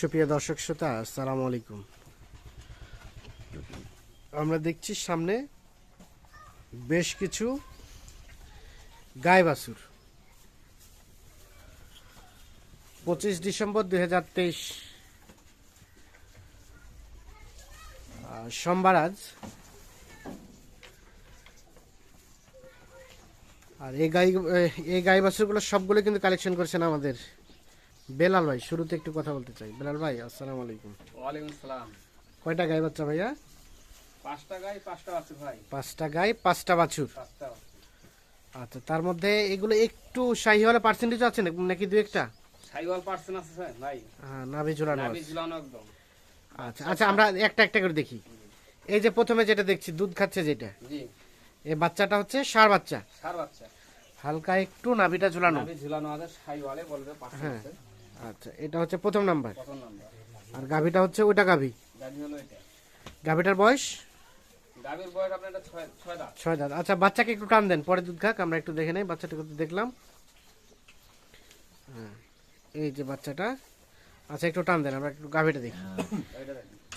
সুপ্রিয় দর্শক শ্রোতা, আসসালামু আলাইকুম। আমরা দেখছি সামনে বেশ কিছু গায়ে বাছুর পঁচিশ ডিসেম্বর দুই হাজার তেইশ সোমবার আজ। আর এই গাই এই গাই বাছুরগুলো সবগুলো কিন্তু কালেকশন করেছেন আমাদের বেলাল ভাই শুরুতে একটু কথা বলতে চাই। বেলাল ভাই আসসালামু আলাইকুম। ওয়ালাইকুম সালাম। কয়টা গাই বাচ্চা ভাইয়া? পাঁচটা গাই পাঁচটা আছে ভাই। পাঁচটা গাই পাঁচটা বাছুর? আচ্ছা তার মধ্যে এগুলো একটু শাহিওয়ালা পার্সেন্টেজ আছে নাকি দু একটা? সাইওয়াল পার্সেন্ট আছে স্যার ভাই হ্যাঁ, নাভি ঝুলানো আছে। ঝুলানো একদম। আচ্ছা আচ্ছা আমরা একটা একটা করে দেখি। এই যে প্রথমে যেটা দেখছি দুধ খাচ্ছে যেটা। জি। এই বাচ্চাটা হচ্ছে ষাঁড় বাচ্চা। সার বাচ্চা। হালকা একটু নাভিটা ঝুলানো। নাবি ঝুলানো আছে সাইওয়ালে বলবে পার্সেন্ট। আছে আচ্ছা এটা হচ্ছে প্রথম নাম্বার। প্রথম নাম্বার। আর গাভিটা হচ্ছে ওটা গাভি। গাবি হলো এটা। গাভিটার বয়স? গাবির বয়স আপনার এটা ছয় ছয় দাঁত। আচ্ছা বাচ্চাকে একটু টান দেন পরে দুধ খাক আমরা একটু দেখে নেই বাচ্চাটা করতে দেখলাম। হ্যাঁ এই যে বাচ্চাটা। আচ্ছা একটু টান দেন আমরা একটু গাভিটা দেখি।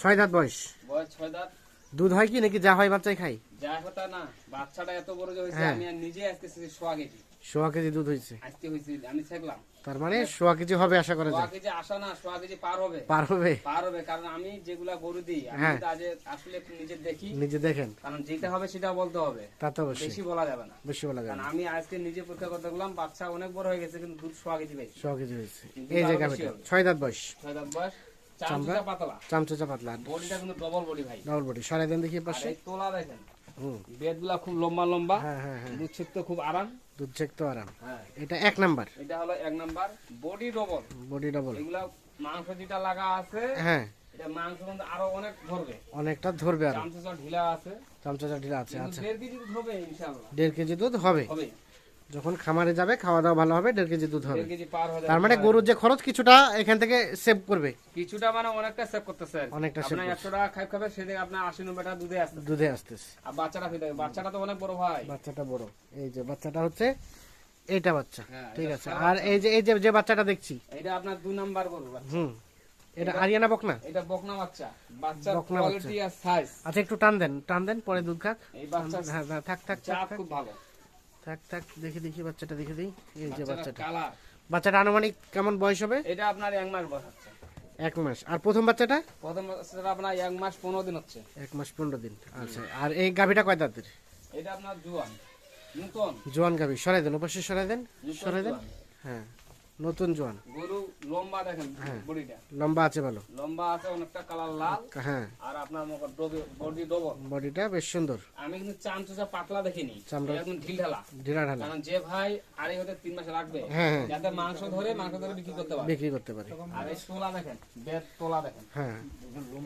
ছয় দাঁত বয়স? বয়স ছয় দাঁত। দুধ হয় কি নাকি যা হয় বাচ্চাই খাই যা হতা না বাচ্চাটা এত বড় যে হয়েছে হ্যাঁ। আমি নিজে আজকে সোয়া কেজি সোয়া কেজি দুধ হয়েছে। আজকে হয়েছে আমি শিখলাম তার মানে সোয়া কেজি হবে আশা করা যায়। কেজি আসা না সোয়া কেজি পার হবে। পার হবে। পার হবে কারণ আমি যেগুলা গরু দিই আমি হ্যাঁ। আসলে নিজে দেখি। নিজে দেখেন। কারণ যেটা হবে সেটা বলতে হবে। তা তো অবশ্যই। বেশি বলা যাবে না। বেশি বলা যাবে না। আমি আজকে নিজে পরীক্ষা করতে গেলাম বাচ্চা অনেক বড় হয়ে গেছে কিন্তু দুধ সোয়া কেজি পেয়েছি সোয়া কেজি হয়েছে। এই গাভিটা হবে। ছয় দাঁত বয়স। ছয় দাঁত বয়স? দুটা পাতলা। চামচা পাতলা। বডিটা কিন্তু ডবল বডি ভাই। ডবল বডি সরাই দেন দেখি পাশে তোলা দেখেন। হুম। বেদগুলা খুব লম্বা লম্বা। হ্যাঁ হ্যাঁ হ্যাঁ। খুব আরাম। দুধ তো আরাম। হ্যাঁ। এটা এক নাম্বার। এটা হলো এক number. Body double. Body double. এগুলা মাংস যেটা লাগা আছে হ্যাঁ। এটা মাংস কিন্তু আরও অনেক ধরবে। অনেকটা ধরবে আর। চামচা ঢিলা আছে। চামচা ঢিলা আছে আচ্ছা। দেড় কেজি দুধ হবে ইনশাআল্লাহ। দেড় কেজি দুধ হবে। হবে। যখন খামারে যাবে খাওয়া দাওয়া ভালো হবে দেড় কেজি দুধ হবে। হয়ে তার মানে। গরুর যে খরচ কিছুটা এখান থেকে সেভ করবে। কিছুটা মানে অনেকটা সেভ করতেছে আর কি। অনেকটা আপনার করছে। একশো টাকা খাই খাবে সেদিকে আপনার আশি নব্বই টাকা দুধে আসতে দুধে আসতেছে। আর বাচ্চাটা ফিরে বাচ্চাটা তো অনেক বড় ভাই। বাচ্চাটা বড়। এই যে বাচ্চাটা হচ্ছে এইটা বাচ্চা। হ্যাঁ, ঠিক আছে। আর এই যে এই যে যে বাচ্চাটা দেখছি। এটা আপনার দুই নাম্বার গরু হুম। এটা আরিয়ানা বকনা? এটা বকনা বাচ্চা। বাচ্চা কোয়ালিটি আর সাইজ আচ্ছা একটু টান দেন। টান দেন পরে দুধ খাক। এই বাচ্চা হ্যাঁ হ্যাঁ, থাক থাক থাক চাপ খুব ভালো। থাক থাক দেখে দেখি বাচ্চাটা দেখে দিই। এই যে বাচ্চাটা। কালার বাচ্চাটা আনুমানিক কেমন বয়স হবে? এটা আপনার এক মাস বয়স হচ্ছে। এক মাস। আর প্রথম বাচ্চাটা? প্রথম বাচ্চাটা আপনার এক মাস পনেরো দিন হচ্ছে। এক মাস পনেরো দিন। আচ্ছা আর এই গাভিটা কয় দাঁতের? এটা আপনার জোয়ান। জোয়ান গাভি। সরাই দেন অবশ্যই সরাই দেন। সরাই দেন। হ্যাঁ। নতুন জোয়ান। গরু লম্বা দেখেন হ্যাঁ। বডিটা। লম্বা আছে ভালো। লম্বা আছে অনেকটা কালার লাল। হ্যাঁ। আর আপনার বডি ডবল। বডিটা বেশ সুন্দর। আমি কিন্তু চামচা পাতলা দেখিনি। চামড়া- একদম ঢিল ঢালা। ঢিলা ঢালা। কারণ যে ভাই আড়াই হতে তিন মাস রাখবে হ্যাঁ হ্যাঁ। যাতে মাংস ধরে মাংস ধরে বিক্রি করতে পারে। বিক্রি করতে পারে। আর এই তোলা দেখেন বেদ তোলা দেখেন। হ্যাঁ।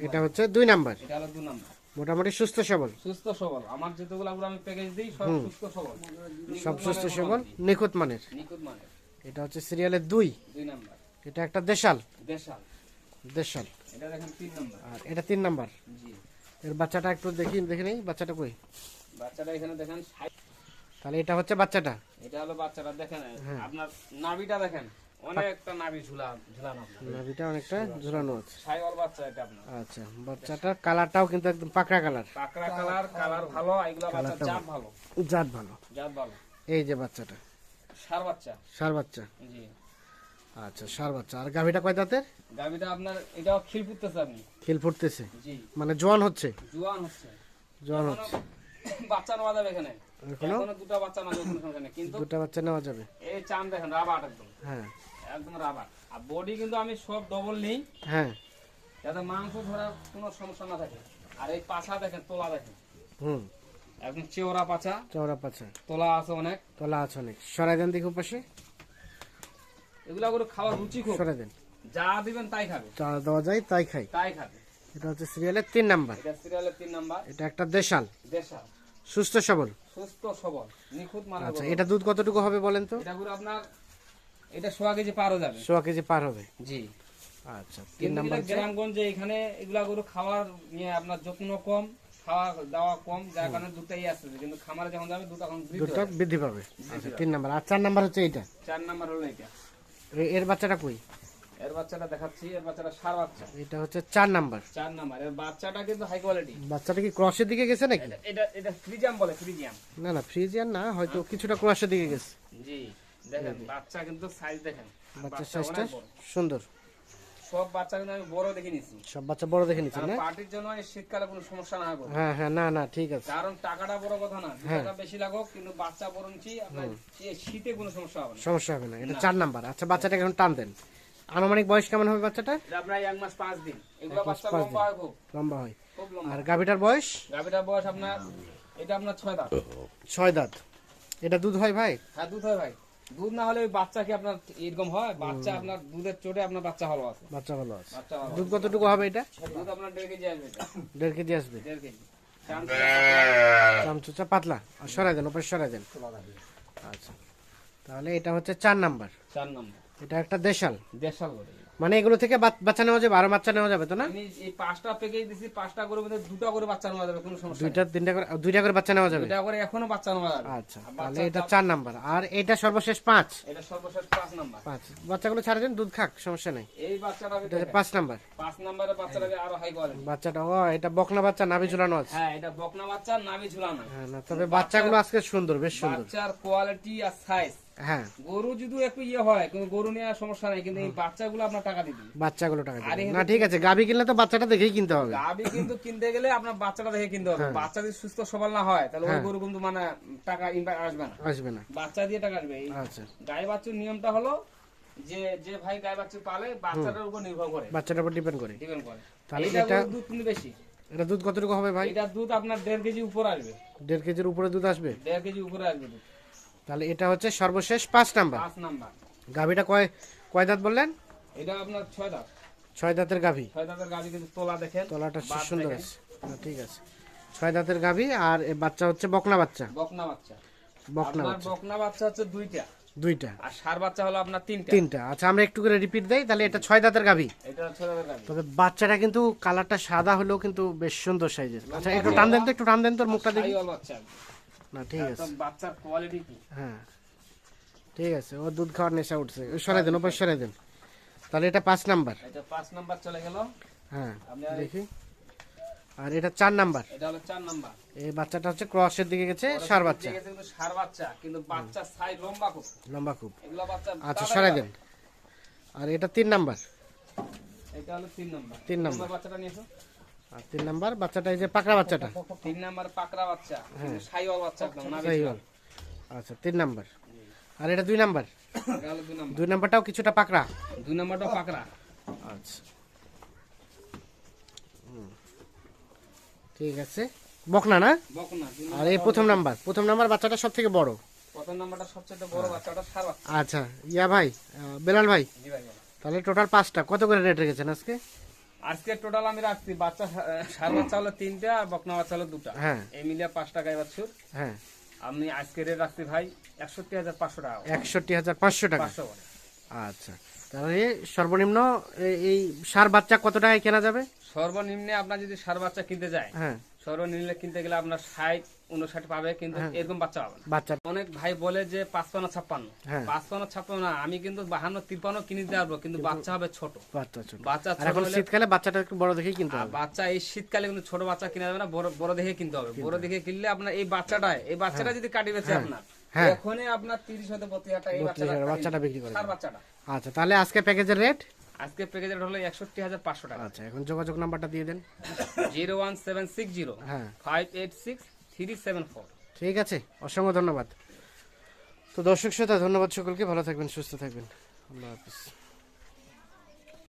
এটা হচ্ছে দুই নাম্বার। এটা হলো দু নম্বর। মোটামুটি সুস্থ সবল। সুস্থ সবল। আমার যেগুলো গরু আমি প্যাকেজ দিই সব সুস্থ সবল। সব সুস্থ সবল নিখুঁত মানের। দিই। নিখুঁত মানে এটা হচ্ছে সিরিয়ালের দুই। দুই নাম্বার। এটা একটা দেশাল। দেশাল। দেশাল। এটা দেখেন তিন নাম্বার। আর এটা তিন নাম্বার। জি। এর বাচ্চাটা একটু দেখি দেখে নেই? বাচ্চাটা কই? বাচ্চাটা এখানে দেখেন তাহলে এটা হচ্ছে বাচ্চাটা। এটা হলো বাচ্চাটা দেখেন। হ্যাঁ। আপনার নাভিটা দেখেন। অনেকটা নাভি ঝুলা ঝুলানো নাভিটা অনেকটা ঝুলানো আছে। সাইওয়াল বাচ্চা এটা আপনার। আচ্ছা বাচ্চাটার কালারটাও কিন্তু একদম পাকড়া কালার। কাকড়া কালার কালার ভালো এগুলা বাচ্চা জাত ভালো। জাত ভালো। জাত ভালো। এই যে বাচ্চাটা। সার বাচ্চা। সার বাচ্চা। জি। আচ্ছা সার বাচ্চা। আর গাভিটা কয় দাঁতের? গাভিটা আপনার এটাও খিল ফুটতেছে আপনি। খিল ফুটতেছে? জি। মানে জোয়ান হচ্ছে? জোয়ান হচ্ছে। জোয়ান হচ্ছে। বাচ্চা নেওয়া যাবে এখানে। এখনও? এখনও দুটো বাচ্চা নেওয়া যাবে নেই কিন্তু দুটা বাচ্চা নেওয়া যাবে? এই চান দেখেন রাবার একদম। হ্যাঁ। একদম রাবার। আর বডি কিন্তু আমি সব ডবল নিই। হ্যাঁ। যাতে মাংস ধরার কোনো সমস্যা না থাকে। আর এই পাছা দেখেন তোলা দেখেন। হুম। একদম চেওড়া পাছা। চওড়া পাচ্ছা তোলা আছে অনেক। তলা আছে অনেক। সরাই দেন দেখি পাশে এগুলা করে খাওয়ার রুচি খুব। সরাই দেন। যা দিবেন তাই খাবে। চা দেওয়া যায় তাই খাই। তাই খাবে। এটা হচ্ছে সিরিয়ালের তিন নাম্বার। এটা সিরিয়ালের তিন নাম্বার। এটা একটা দেশাল। দেশা সুস্থ সবল। সুস্থ সবল। নিখুঁত আচ্ছা এটা দুধ কতটুকু হবে বলেন তো? এটা আপনার এটা সোয়া কেজি পারও যাবে। সোয়া কেজি পার হবে। জি। আচ্ছা তিন নাম্বার গ্রামগঞ্জে এখানে এগুলা গরু খাওয়ার নিয়ে আপনার যত্ন কম। খাওয়া দাওয়া কম যার কারণে দুটাই আসতেছে কিন্তু খামারে যখন যাবে দুটো এখন বৃদ্ধি বৃদ্ধি পাবে। আচ্ছা তিন নাম্বার। আর চার নাম্বার হচ্ছে এইটা? চার নাম্বার হলো এটা এর বাচ্চাটা কই? এর বাচ্চাটা দেখাচ্ছি এর বাচ্চাটা সার বাচ্চা। এটা হচ্ছে চার নাম্বার। চার নাম্বার। এর বাচ্চাটা কিন্তু হাই কোয়ালিটি বাচ্চাটা কি ক্রসের দিকে গেছে নাকি? এটা এটা ফ্রিজিয়াম বলে ফ্রিজিয়াম। না না ফ্রিজিয়ান না হয়তো কিছুটা ক্রসের দিকে গেছে। জি দেখেন বাচ্চা কিন্তু সাইজ দেখেন। বাচ্চার বাচ্চা সাইজটা সুন্দর। সব বাচ্চা কিন্তু আমি বড় দেখে নিছি সব বাচ্চা বড় দেখে কারণ না? পার্টির জন্য শীতকালে কোনো সমস্যা না হবে হ্যাঁ হ্যাঁ না না ঠিক আছে। কারণ টাকাটা বড় কথা না হ্যাঁ। টাকা বেশি লাগুক কিন্তু বাচ্চা বড় নিচ্ছি আপনার শীতে কোনো সমস্যা হবে না। সমস্যা হবে না এটা চার নাম্বার। আচ্ছা বাচ্চাটাকে এখন টান দেন। আনুমানিক বয়স কেমন হবে বাচ্চাটা? আপনার এক মাস পাঁচ দিন। এগুলো বাচ্চা লম্বা হয় খুব। লম্বা হয়। আর গাভিটার বয়স? গাভিটার বয়স আপনার এটা আপনার ছয় দাঁত। ছয় দাঁত। এটা দুধ হয় ভাই? হ্যাঁ দুধ হয় ভাই। দুধ না হলে বাচ্চা কি আপনার এরকম হয়? বাচ্চা আপনার দুধের চোটে আপনার বাচ্চা ভালো আছে। বাচ্চা ভালো আছে। দুধ কতটুকু হবে এটা? দুধ আপনার দেড় কেজি আসবে এটা। দেড় কেজি আসবে? দেড় কেজি। চামচুচা পাতলা। আর সরাই দেন ওপরে সরাই দেন। আচ্ছা। তাহলে এটা হচ্ছে চার নাম্বার। চার নাম্বার। এটা একটা দেশাল। দেশাল করে মানে এগুলো থেকে বাচ্চা নেওয়া যাবে আরও বাচ্চা নেওয়া যাবে তো না? এই পাঁচটা প্যাকেজ দিছি পাঁচটা করে মধ্যে দুটা করে বাচ্চা নেওয়া যাবে কোনো সমস্যা দুইটা তিনটা করে দুইটা করে বাচ্চা নেওয়া যাবে? করে এখনও বাচ্চা নেওয়া যাবে। আচ্ছা তাহলে এটা চার নাম্বার। আর এটা সর্বশেষ পাঁচ? এটা সর্বশেষ পাঁচ নাম্বার। পাঁচ। বাচ্চাগুলো ছাড়া দেন দুধ খাক সমস্যা নাই। এই বাচ্চাটা এটা পাঁচ নাম্বার। পাঁচ নাম্বারের বাচ্চাটা আরও হাই কোয়ালিটি বাচ্চাটা ও এটা বকনা বাচ্চা নাভি ঝুলানো আছে। হ্যাঁ এটা বকনা বাচ্চা নামি ঝুলানো। হ্যাঁ না তবে বাচ্চাগুলো আজকে সুন্দর বেশ সুন্দর। বাচ্চার কোয়ালিটি আর সাইজ হ্যাঁ। গরু যদি একটু ইয়ে হয় কিন্তু গরু নেওয়ার সমস্যা নেই কিন্তু এই বাচ্চাগুলো আপনার টাকা দিবি। বাচ্চাগুলো টাকা আর না ঠিক আছে গাবি কিনলে তো বাচ্চাটা দেখেই কিনতে হবে। গাবি কিন্তু কিনতে গেলে আপনার বাচ্চাটা দেখে কিনতে হবে। বাচ্চা যদি সুস্থ সবল না হয় তাহলে ওই হ্যাঁ। গরু কিন্তু মানে টাকা ইম্প্যাক্ট আসবে না। আসবে না। বাচ্চা দিয়ে টাকা আসবে। আচ্ছা। গাই বাচ্চার নিয়মটা হলো যে যে ভাই গাই বাচ্চা পালে বাচ্চাটার উপর নির্ভর করে। বাচ্চাটার উপর ডিপেন্ড করে। ডিপেন্ড করে। তাহলে এটা- দুধ কিন্তু বেশি। এটা দুধ কতটুকু হবে ভাই? এটা দুধ আপনার দেড় কেজি উপর আসবে। দেড় কেজির উপরে দুধ আসবে? দেড় কেজি উপরে আসবে দুধ। তাহলে এটা হচ্ছে সর্বশেষ পাঁচ নাম্বার। পাঁচ নাম্বার। গাভিটা কয় কয় দাঁত বললেন? এটা আপনার ছয় দাঁত। ছয় দাঁতের গাভি। ছয় দাঁতের গাভি কিন্তু তোলা দেখেন তলাটা সুন্দর আছে। ঠিক আছে। ছয় দাঁতের গাভি আর বাচ্চা হচ্ছে বকনা বাচ্চা। বকনা বাচ্চা। বকনা বাচ্চা। বকনা বাচ্চা হচ্ছে দুইটা। দুইটা। আর সার বাচ্চা হলো আপনার তিনটা। তিনটা। আচ্ছা আমরা একটু করে রিপিট দেই তাহলে এটা ছয় দাঁতের গাভি। এটা ছয় দাঁতের গাভি। তবে বাচ্চাটা কিন্তু কালারটা সাদা হলেও কিন্তু বেশ সুন্দর সাইজের আচ্ছা একটু টান দেন তো একটু টান দেন তোর মুখটা দেখি। সাইওয়াল বাচ্চা। না ঠিক আছে। বাচ্চার কোয়ালিটি কি? হ্যাঁ। ঠিক আছে ও দুধ খাওয়ার নেশা উঠছে। ওই সরাই দেন ওপর সরাই দেন। তাহলে এটা পাঁচ নাম্বার। এটা পাঁচ নাম্বার চলে গেল। হ্যাঁ দেখি। আর এটা চার নাম্বার। এটা হলো চার নাম্বার। এই বাচ্চাটা হচ্ছে ক্রসের দিকে গেছে সার বাচ্চা। কিন্তু সার বাচ্চা কিন্তু বাচ্চা সাইজ লম্বা খুব। লম্বা খুব। এগুলো বাচ্চা আচ্ছা সরাই দেন। আর এটা তিন নাম্বার। এটা হলো তিন নাম্বার। তিন নাম্বার। বাচ্চাটা নিয়েছো? আর তিন নাম্বার বাচ্চাটা এই যে পাকড়া বাচ্চাটা? তিন নাম্বার পাকড়া বাচ্চা। কিন্তু সাইওয়াল বাচ্চা একদম না আচ্ছা তিন নাম্বার। আর এটা দুই নাম্বার? দুই নাম্বারটাও কিছুটা পাকড়া? দুই নাম্বারটা পাকড়া। আচ্ছা। ঠিক আছে। বকনা না? বকনা আর এই প্রথম নাম্বার প্রথম নাম্বার বাচ্চাটা সব থেকে বড়? প্রথম নাম্বারটা সবচেয়ে বড় বাচ্চা ওটা সার বাচ্চা। আচ্ছা ইয়া ভাই বেলাল ভাই? জি ভাই তাহলে টোটাল পাঁচটা। কত করে রেট রেখেছেন আজকে? আজকে টোটাল আমি রাখছি বাচ্চা সার বাচ্চা হলো তিনটা আর বকনা বাচ্চা হলো দুটা। হ্যাঁ। এই মিলিয়ে পাঁচ টাকা বাছুর হ্যাঁ। আমি আজকে রেট রাখছি ভাই একষট্টি হাজার পাঁচশো টাকা একষট্টি হাজার পাঁচশো টাকা। আচ্ছা তাহলে সর্বনিম্ন এই সার বাচ্চা কত টাকায় কেনা যাবে? সর্বনিম্নে আপনার যদি সার বাচ্চা কিনতে যায় হ্যাঁ। সর্বনিম্নে কিনতে গেলে আপনার ষাট উনষাট পাবে কিন্তু এরকম বাচ্চা পাবে বাচ্চা। অনেক ভাই বলে যে পাঁচপান্ন ছাপ্পান্ন। হ্যাঁ। পাঁচপান্ন ছাপ্পান্ন না আমি কিন্তু বাহান্ন তিপ্পান্ন কিনে দিতে পারব কিন্তু বাচ্চা হবে ছোট। বাচ্চা এখন শীতকালে বাচ্চাটা একটু বড় দেখেই কিনতে হবে। বাচ্চা এই শীতকালে কিন্তু ছোট বাচ্চা কিনা যাবে না বড় বড় দেখে কিনতে হবে। বড় দেখে কিনলে আপনার এই বাচ্চাটা এই বাচ্চাটা যদি কাটি বেছে আপনার হ্যাঁ। এখনই আপনার তিরিশ হতে বত্রিশ হাজার টাকা এই 32 হাজার বাচ্চাটা বিক্রি করে বাচ্চাটা। আচ্ছা তাহলে আজকে প্যাকেজের রেট? আজকে প্যাকেজের হলো একষট্টি হাজার পাঁচশো টাকা। আচ্ছা এখন যোগাযোগ নাম্বারটা দিয়ে দেন। Zero one seven six zero হ্যাঁ। Five eight six three seven ঠিক আছে, অসংখ্য ধন্যবাদ। তো দর্শক শ্রোতা, ধন্যবাদ সকলকে, ভালো থাকবেন, সুস্থ থাকবেন। আল্লাহ হাফিজ।